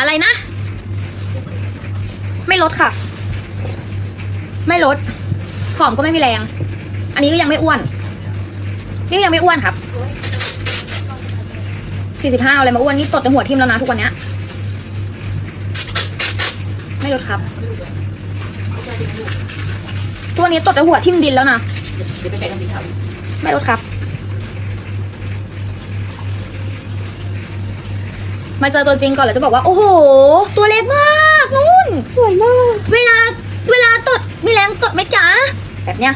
อะไรนะ ไม่ลดค่ะ ไม่ลดผอมก็ไม่มีแรง อันนี้ก็ยังไม่อ้วน นี่ยังไม่อ้วนครับสี่สิบห้าอะไรมาอ้วนนี่ตดแต่หัวทิ่มแล้วนะทุกวันเนี้ย ไม่ลดครับ ตัวนี้ตดแต่หัวทิ่มดินแล้วนะไม่ลดครับ มาเจอตัวจริงก่อนเลยจะบอกว่า โอ้โห ตัวเล็กมากนุ่น สวยมาก เวลาเวลาตดมีแรงตดไหมจ๊ะ แบบเนี้ย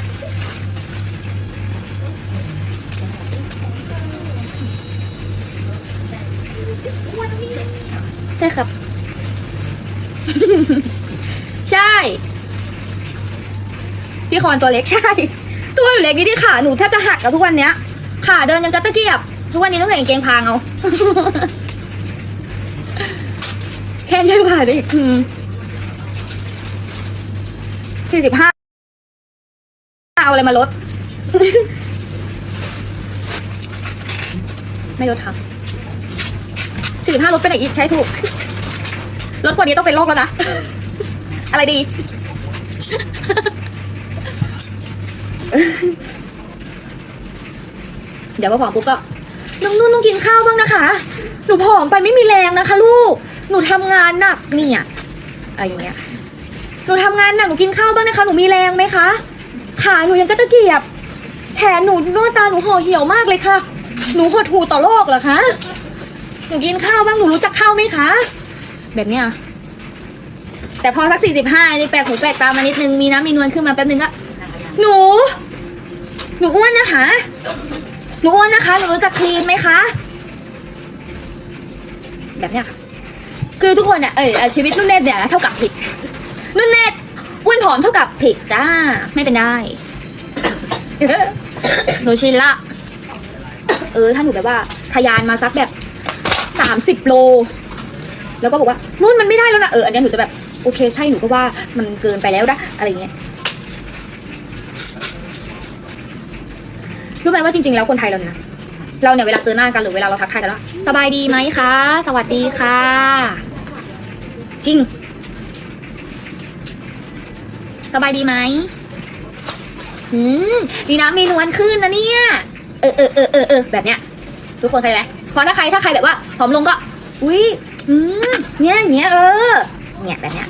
ใช่ครับ ใช่พี่คอนตัวเล็กใช่ ตัวหนูเล็กนี่ที่ขาหนูแทบจะหักแล้วทุกวันเนี้ยขาเดินยังกระตะเกียบ ทุกวันนี้ต้องใส่กางเกงพรางเอา แค่ยืดขาดิสี่สิบห้าเอาอะไรมาลด ไม่ลดครับสี่สิบห้าลดไปไหนอีกใช่ถูก ลดกว่านี้ต้องเป็นโรคแล้วนะ อะไรดี เดี๋ยวพอผอมปุ๊บก็ น้องนุ่นต้องกินข้าวบ้างนะคะ หนูผอมไปไม่มีแรงนะคะลูก หนูทำงานหนักเนี่ยอะไรอย่างเงี้ยหนูทำงานหนักหนูกินข้าวบ้างนะคะ หนูมีแรงไหมคะ ขาหนูยังกระตะเกียบ แขนหนูหน้าตาหนูห่อเหี่ยวมากเลยค่ะ หนูหดหูต่อโลกเหรอคะ หนูกินข้าวบ้างหนูรู้จักข้าวไหมคะ แบบเนี้ย แต่พอสักสี่สิบห้านี่แปลกหูแปลกตามานิดนึง มีน้ำมีนวลขึ้นมาแป๊บนึงก็ หนู หนูอ้วนนะคะ หนูอ้วนนะคะ หนูรู้จักคลีนไหมคะ แบบเนี้ยค่ะ คือทุกคนเนี่ยเออเอ่อชีวิตนุ่นเนตเนี่ยเท่ากับผิด นุ่นเนตอ้วนผอมเท่ากับผิดจ้าไม่เป็นได้หนูชินละ เออถ้าหนูแบบว่าทะยานมาสักแบบสามสิบโล แล้วก็บอกว่านุ่นมันไม่ได้แล้วนะเอออันเนี้ยหนูจะแบบโอเคใช่หนูก็ว่ามันเกินไปแล้วนะอะไรอย่างเงี้ยรู้ไหมว่าจริงๆแล้วคนไทยเราเนี่ยนะ เราเนี่ยเวลาเจอหน้ากันหรือเวลาเราทักทายกันว่าสบายดีไหมคะ สวัสดีค่ะ จริง สบายดีไหมอืมมีน้ำมีนวลขึ้นนะเนี่ย เออเออเออเออเออแบบเนี้ย ทุกคนเข้าใจไหมเพราะถ้าใครถ้าใครแบบว่าผอมลงก็ อุ้ยอืมเนี่ยเงี้ยเออ เนี่ยแบบเนี้ย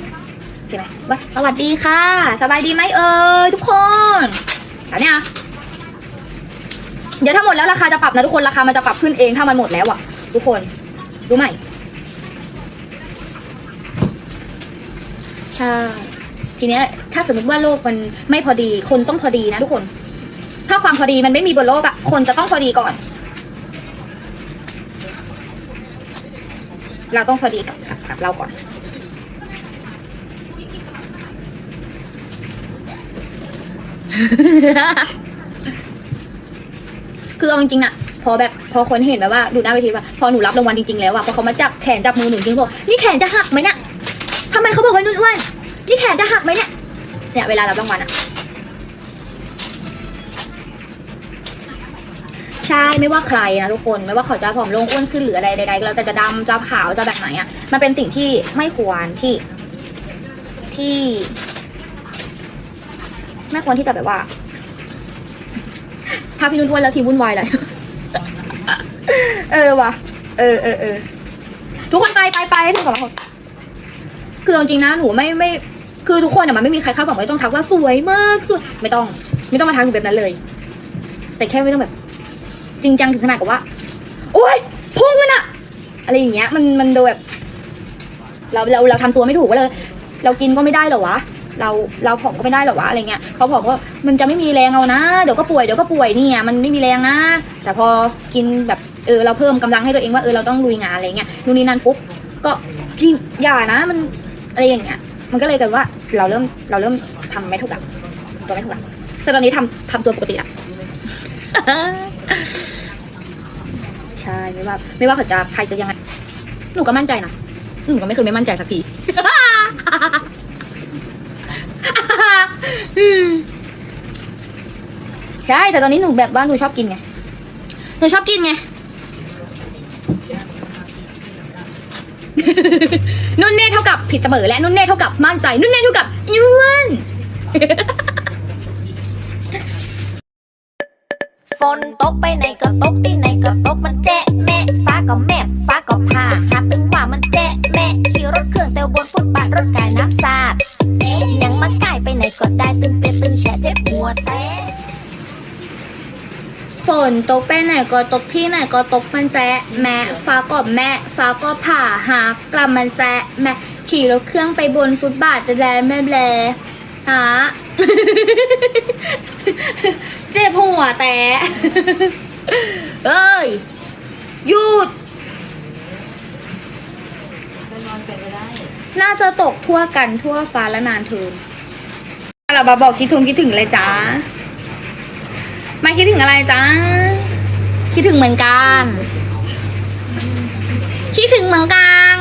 ใช่ไหมว่าสวัสดีค่ะ สบายดีไหมเออทุกคนแบบเนี้ย เดี๋ยวถ้าหมดแล้วราคาจะปรับนะทุกคนราคามันจะปรับขึ้นเองถ้ามันหมดแล้วอะทุกคนรู้ไหมใช่ทีเนี้ยถ้าสมมติว่าโลกมันไม่พอดีคนต้องพอดีนะทุกคน ถ้าความพอดีมันไม่มีบนโลกอะคนจะต้องพอดีก่อน เราต้องพอดีกับกับกับเราก่อน คือเอาจริงๆนะพอแบบพอคนเห็นแบบว่าดูหน้าเวทีว่าพอหนูรับรางวัลจริงๆแล้วอะพอเขามาจับแขนจับมือหนูจริงๆบอกนี่แขนจะหักไหมเนี่ยทำไมเขาบอกว่านุ่นอ้วนนี่แขนจะหักไหมเนี่ยเนี่ยเวลารับรางวัลอะใช่ไม่ว่าใครนะทุกคนไม่ว่าเขาจะผอมลงอ้วนขึ้นหรืออะไรใดๆก็แล้วแต่จะดำจะขาวจะแบบไหนอะมันเป็นสิ่งที่ไม่ควรที่ที่ ไม่ควรที่จะแบบว่าาพี่นุ่นอ้วนแล้วทีมวุ่นวายเลยเออว่ะ เออเออเออทุกคนไปไปไปให้ถึงก่อนละคนคือจริงนะหนูไม่ไม่ คือทุกคนอะมันไม่มีใครคาดหวังว่ต้องทักว่าสวยมากสวยไม่ต้อง ไม่ต้องมาทักหนูแบบนั้นเลย แต่แค่ไม่ต้องแบบ จริงจังถึงขนาดกับว่า โอ๊ยพุ่งมันอะอะไรอย่างเงี้ย มันมันดูแบบ เราเราเราทำตัวไม่ถูกว่าเราเรากินก็ไม่ได้เหรอวะ เราเราผอมก็ไม่ได้หรอวะอะไรเงี้ยเพอผอมก็มันจะไม่มีแรงเอานะ เดี๋ยวก็ป่วยเดี๋ยวก็ป่วยเนี่ยมันไม่มีแรงนะ แต่พอกินแบบเออเราเพิ่มกำลังให้ตัวเองว่าเออเราต้องลุยงานอะไรเงี้ยนู่นนี่นั่นปุ๊บก็กินอย่านะมันอะไรอย่างเงี้ยมันก็เลยกันว่าเราเริ่มเราเริ่มทำไม่ถูกหลักตัวไม่ถูกหลักแต่ตอนนี้ทำทำตัวปกติละใช่ไม่ว่าไม่ว่าเขาจะใครจะยังไงหนูก็มั่นใจนะหนูก็ไม่เคยไม่มั่นใจสักที ใช่แต่ตอนนี้หนูแบบว่าหนูชอบกินไงหนูชอบกินไงนุ่นเน่เท่ากับผิดเสมอและนุ่นเน่เท่ากับมั่นใจ นุ่นเน่เท่ากับยวนฝนตกไปไหนก็ตกที่ไหน จ็บหัวแตะฝนตกไปไหนก็ตกที่ไหนก็ตกมันแจ๊ะแม่ฟ้าก็แม่ฟ้าก็ผ่าหากกลับมันแจ๊ะแม่ขี่รถเครื่องไปบนฟุตบาทจะแลแม่แลหาเจ็บหัวแต่เอ้ยหยุดน่าจะตกทั่วกันทั่วฟ้าและนานเทิน เราบาบอกคิดถึงคิดถึงเลยจ้ามาคิดถึงอะไรจ้าคิดถึงเหมือนกัน คิดถึงเหมือนกัน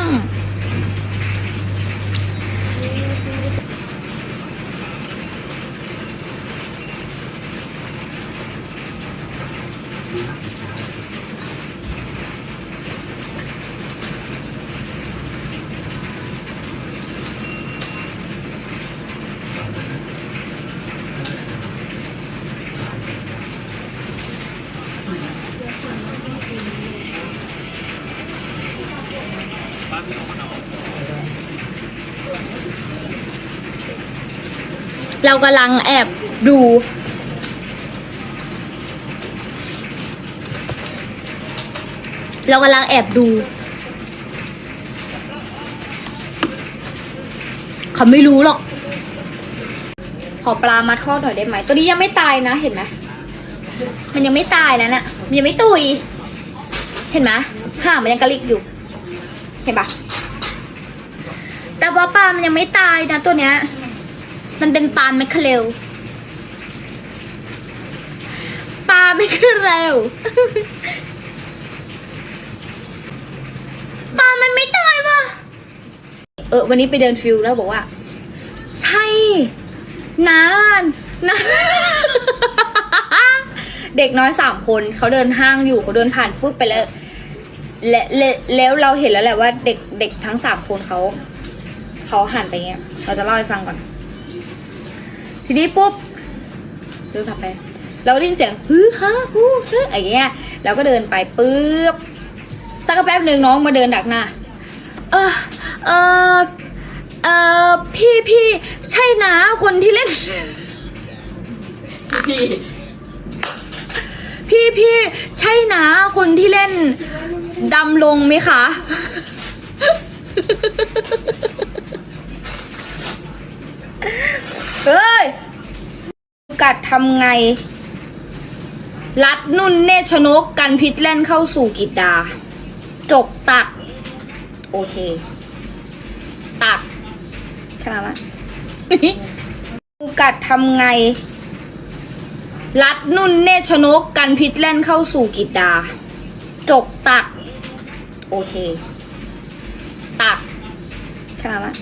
เรากำลังแอบดู เรากำลังแอบดู เขาไม่รู้หรอก ขอปลามาทอดหน่อยได้ไหม ตัวนี้ยังไม่ตายนะเห็นไหมมันยังไม่ตายแล้วนะ่ะมันยังไม่ตุย เห็นไหมห่างมันยังกระลิกอยู่ เห็นปะแต่ว่าปลามันยังไม่ตายนะตัวเนี้ย มันเป็นปลาแมคเคเรลปลาแมคเคอเรลปลามันไม่ตายว่ะเออ วันนี้ไปเดินฟิลแล้วบอกว่า ใช่นานนะเด็กน้อยสามคนเขาเดินห้างอยู่เขาเดินผ่านฟุตไปแล้วและแล้วเราเห็นแล้วแหละว่าเด็กเด็กทั้งสามคนเขาเขาหันไปเงี้ย เราจะเล่าให้ฟังก่อน ทีนี้ปุ๊บเดินผ่านไป เราได้ยินเสียงฮือฮาฮู้ฮึอะไรเงี้ยเราก็เดินไปปุ๊บสักแป๊บหนึ่งน้องมาเดินดักหน้าเออเออเออพี่พี่ใช่นะคนที่เล่น พี่พี่พี่ใช่นะคนที่เล่นดำลงไหมคะ เฮ้ย กัดทำไง รัดนุ่นเนชนกกันพิษเล่นเข้าสู่กิจดา จบตัก โอเค ตักขนาดละกัดทำไง รัดนุ่นเนชนกกันพิษเล่นเข้าสู่กิจดา จบตัก โอเค ตักขนาดละ